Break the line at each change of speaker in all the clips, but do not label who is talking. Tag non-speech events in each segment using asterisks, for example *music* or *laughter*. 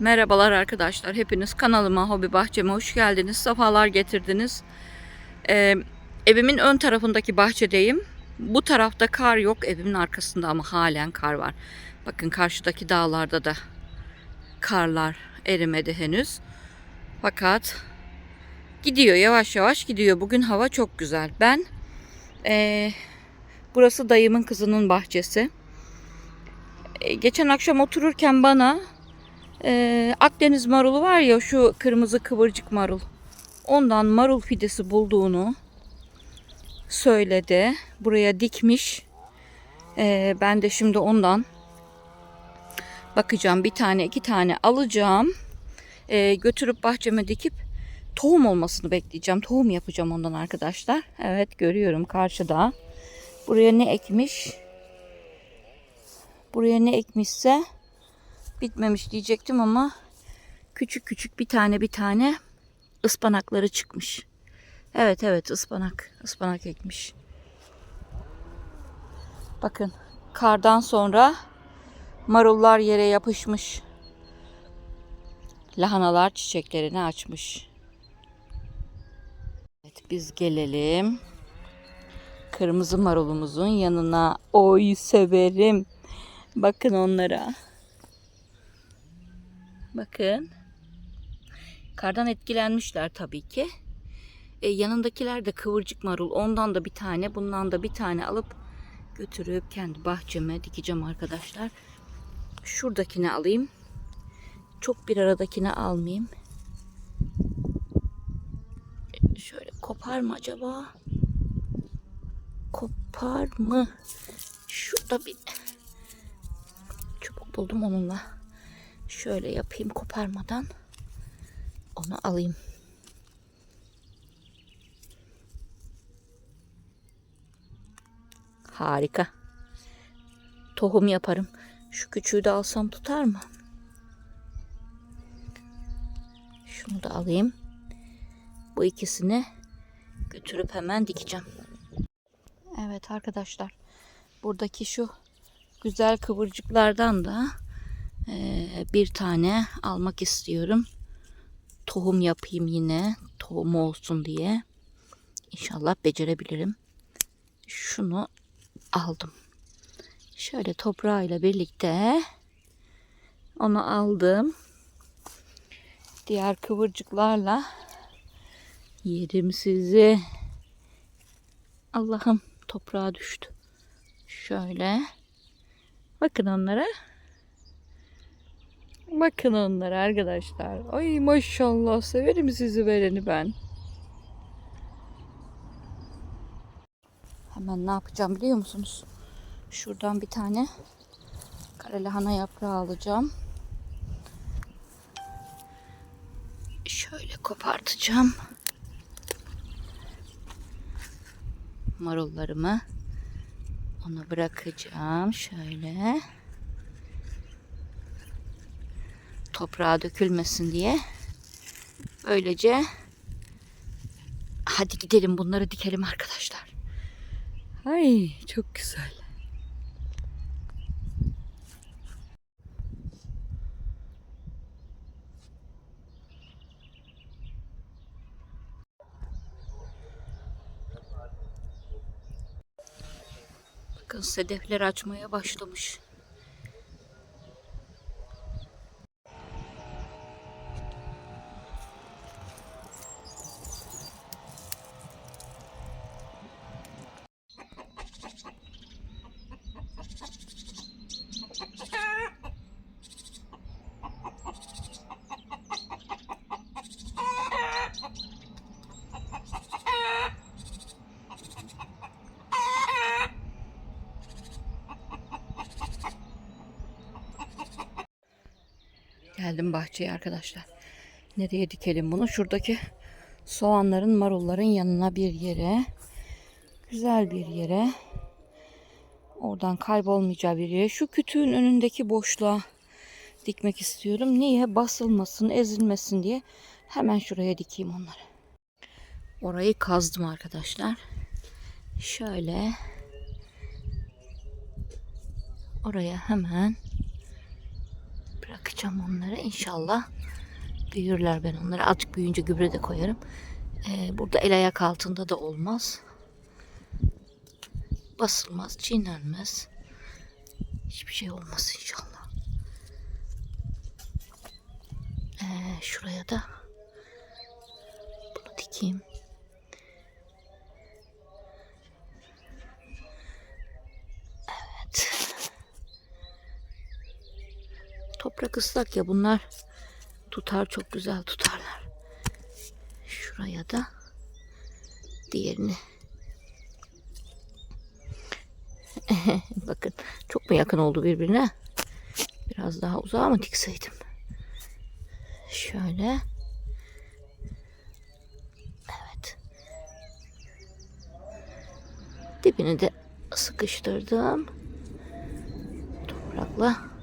Merhabalar arkadaşlar. Hepiniz kanalıma, hobi bahçeme hoş geldiniz. Safalar getirdiniz. Ee, evimin ön tarafındaki bahçedeyim. Bu tarafta kar yok. Evimin arkasında ama halen kar var. Bakın karşıdaki dağlarda da karlar erimedi henüz. Fakat gidiyor yavaş yavaş gidiyor. Bugün hava çok güzel. Ben ee, burası dayımın kızının bahçesi. Ee, geçen akşam otururken bana ee, Akdeniz marulu var ya şu kırmızı kıvırcık marul. Ondan marul fidesi bulduğunu söyledi. Buraya dikmiş. Ee, ben de şimdi ondan bakacağım. Bir tane iki tane alacağım. Ee, götürüp bahçeme dikip tohum olmasını bekleyeceğim. Tohum yapacağım ondan arkadaşlar. Evet görüyorum karşıda. Buraya ne ekmiş? Buraya ne ekmişse bitmemiş diyecektim ama küçük küçük bir tane bir tane ıspanakları çıkmış. Evet evet ıspanak. ıspanak ekmiş. Bakın kardan sonra marullar yere yapışmış. Lahanalar çiçeklerini açmış. Evet biz gelelim. Kırmızı marulumuzun yanına. Oy severim. Bakın onlara. Bakın. Kardan etkilenmişler tabii ki. E, yanındakiler de kıvırcık marul. Ondan da bir tane, bundan da bir tane alıp götürüp kendi bahçeme dikeceğim arkadaşlar. Şuradakini alayım. Çok bir aradakini almayayım. E, Şöyle kopar mı acaba? Kopar mı? Şurada bir çubuk buldum onunla. Şöyle yapayım koparmadan. Onu alayım. Harika. Tohum yaparım. Şu küçüğü de alsam tutar mı? Şunu da alayım. Bu ikisini götürüp hemen dikeceğim. Evet arkadaşlar. Buradaki şu güzel kıvırcıklardan da bir tane almak istiyorum. Tohum yapayım yine. Tohum olsun diye. İnşallah becerebilirim. Şunu aldım. Şöyle toprağıyla birlikte onu aldım. Diğer kıvırcıklarla yerim sizi. Allah'ım toprağa düştü. Şöyle. Bakın onlara. Bakın onlara arkadaşlar. Ay maşallah severim sizi vereni ben. Hemen ne yapacağım biliyor musunuz? Şuradan bir tane kara lahana yaprağı alacağım. Şöyle kopartacağım. Marullarımı ona bırakacağım şöyle. Toprağa dökülmesin diye. Böylece hadi gidelim bunları dikelim arkadaşlar. Ay çok güzel. Bakın sedefler açmaya başlamış. Geldim bahçeye arkadaşlar. Nereye dikelim bunu? Şuradaki soğanların, marulların yanına bir yere. Güzel bir yere. Oradan kaybolmayacağı bir yere. Şu kütüğün önündeki boşluğa dikmek istiyorum. Niye? Basılmasın, ezilmesin diye. Hemen şuraya dikeyim onları. Orayı kazdım arkadaşlar. Şöyle. Oraya hemen Bırakacağım onları inşallah. Büyürler ben onları. Azıcık büyüyünce gübre de koyarım. Ee, burada el ayak altında da olmaz. Basılmaz, çiğnenmez. Hiçbir şey olmaz inşallah. Ee, şuraya da bunu dikeyim. Evet. Toprak ıslak ya bunlar tutar çok güzel tutarlar. Şuraya da diğerini. *laughs* Bakın çok mu yakın oldu birbirine? Biraz daha uzağa mı dikseydim? Şöyle. Evet. Dibini de sıkıştırdım. Toprakla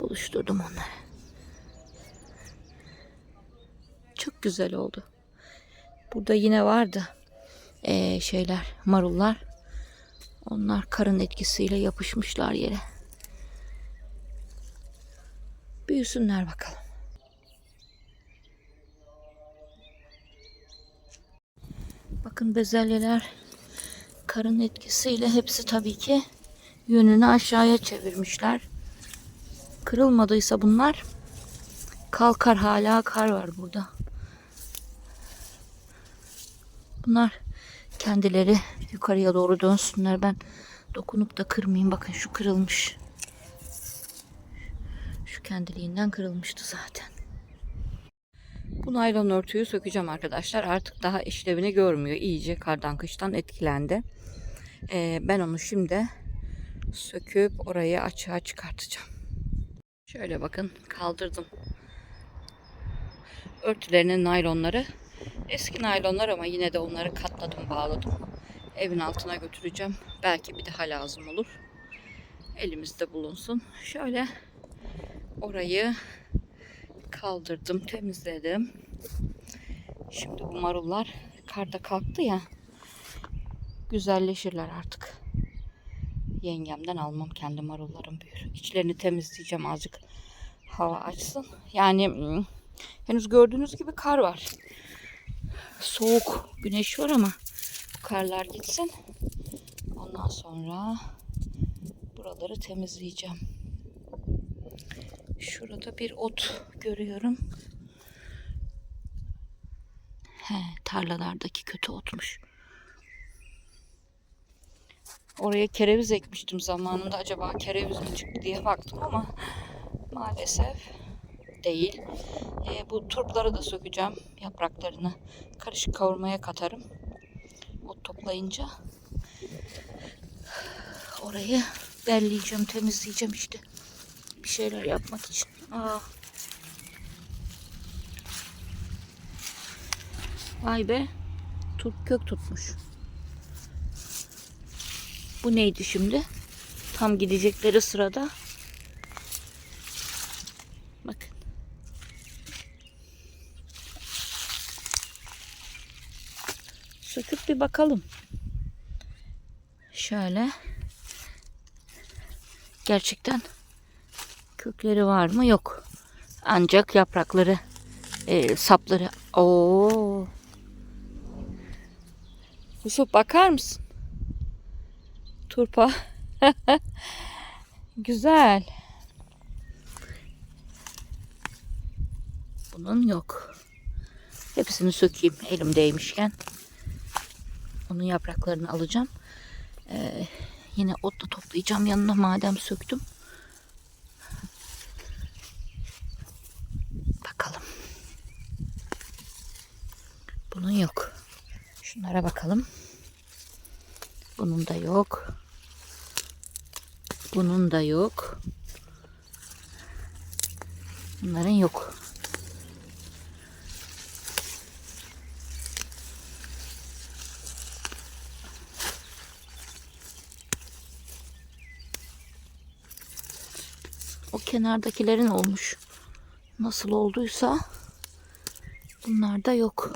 buluşturdum onları. Çok güzel oldu. Burada yine vardı ee, şeyler, marullar. Onlar karın etkisiyle yapışmışlar yere. Büyüsünler bakalım. Bakın bezelyeler karın etkisiyle hepsi tabii ki yönünü aşağıya çevirmişler. Kırılmadıysa bunlar kalkar hala kar var burada. Bunlar kendileri yukarıya doğru dönsünler. Ben dokunup da kırmayayım. Bakın şu kırılmış. Şu kendiliğinden kırılmıştı zaten. Bu naylon örtüyü sökeceğim arkadaşlar. Artık daha işlevini görmüyor. İyice kardan kıştan etkilendi. Ee, ben onu şimdi söküp orayı açığa çıkartacağım. Şöyle bakın kaldırdım. Örtülerinin naylonları eski naylonlar ama yine de onları katladım bağladım. Evin altına götüreceğim. Belki bir daha lazım olur. Elimizde bulunsun. Şöyle orayı kaldırdım, temizledim. Şimdi bu marullar karda kalktı ya. Güzelleşirler artık. Yengemden almam kendi marullarım büyür. İçlerini temizleyeceğim azıcık hava açsın. Yani hmm, henüz gördüğünüz gibi kar var. Soğuk güneş var ama bu karlar gitsin. Ondan sonra buraları temizleyeceğim. Şurada bir ot görüyorum. He, tarlalardaki kötü otmuş. Oraya kereviz ekmiştim zamanında. Acaba kereviz mi çıktı diye baktım ama maalesef değil. E, bu turpları da sökeceğim. Yapraklarını karışık kavurmaya katarım. Ot toplayınca. Orayı derleyeceğim, temizleyeceğim işte. Bir şeyler yapmak için. Aa. Vay be. Turp kök tutmuş. Bu neydi şimdi? Tam gidecekleri sırada. Bakın. Söküp bir bakalım. Şöyle. Gerçekten kökleri var mı? Yok. Ancak yaprakları, e, sapları. Oo. Yusuf bakar mısın? Turpa. *laughs* Güzel. Bunun yok. Hepsini sökeyim elimdeymişken. Onun yapraklarını alacağım. Ee, yine ot da toplayacağım yanına madem söktüm. Bakalım. Bunun yok. Şunlara bakalım. Bunun da yok. Bunun da yok. Bunların yok. O kenardakilerin olmuş. Nasıl olduysa bunlar da yok.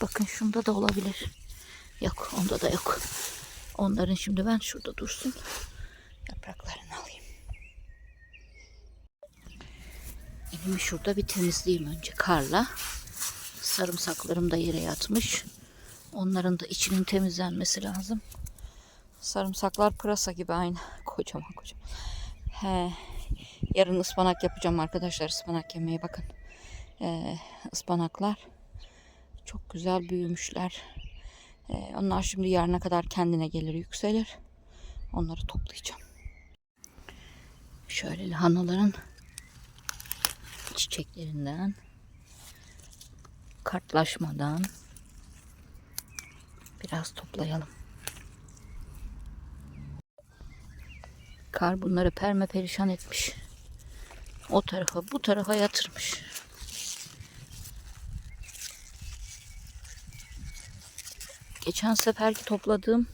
Bakın şunda da olabilir. Yok onda da yok. Onların şimdi ben şurada dursun. Yapraklarını alayım. Evimi şurada bir temizleyeyim önce karla. Sarımsaklarım da yere yatmış. Onların da içinin temizlenmesi lazım. Sarımsaklar pırasa gibi aynı. Kocaman kocaman. He. Yarın ıspanak yapacağım arkadaşlar. Ispanak yemeye bakın. Ee, ıspanaklar çok güzel büyümüşler. Ee, onlar şimdi yarına kadar kendine gelir yükselir. Onları toplayacağım. Şöyle lahanaların çiçeklerinden kartlaşmadan biraz toplayalım. Kar bunları perme perişan etmiş. O tarafa bu tarafa yatırmış. Geçen seferki topladığım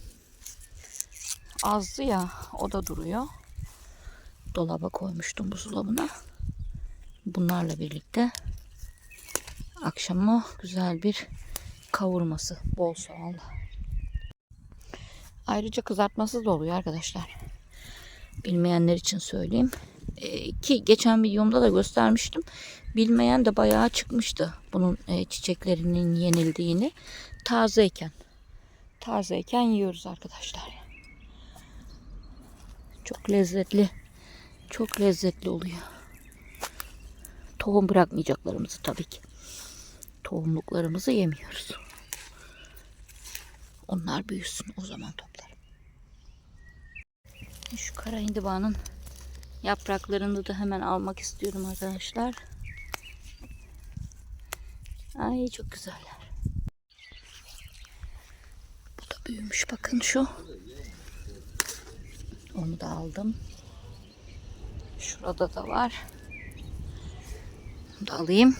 azdı ya o da duruyor. Dolaba koymuştum buzdolabına. Bunlarla birlikte akşama güzel bir kavurması bol soğanlı. Ayrıca kızartması da oluyor arkadaşlar. Bilmeyenler için söyleyeyim. Ee, ki geçen videomda da göstermiştim. Bilmeyen de bayağı çıkmıştı bunun e, çiçeklerinin yenildiğini. Tazeyken. Tazeyken yiyoruz arkadaşlar. Çok lezzetli. Çok lezzetli oluyor. Tohum bırakmayacaklarımızı tabii ki. Tohumluklarımızı yemiyoruz. Onlar büyüsün o zaman toplarım. Şu kara hindibanın yapraklarını da hemen almak istiyorum arkadaşlar. Ay çok güzeller. Bu da büyümüş bakın şu. Onu da aldım. Şurada da var. Bunu da alayım.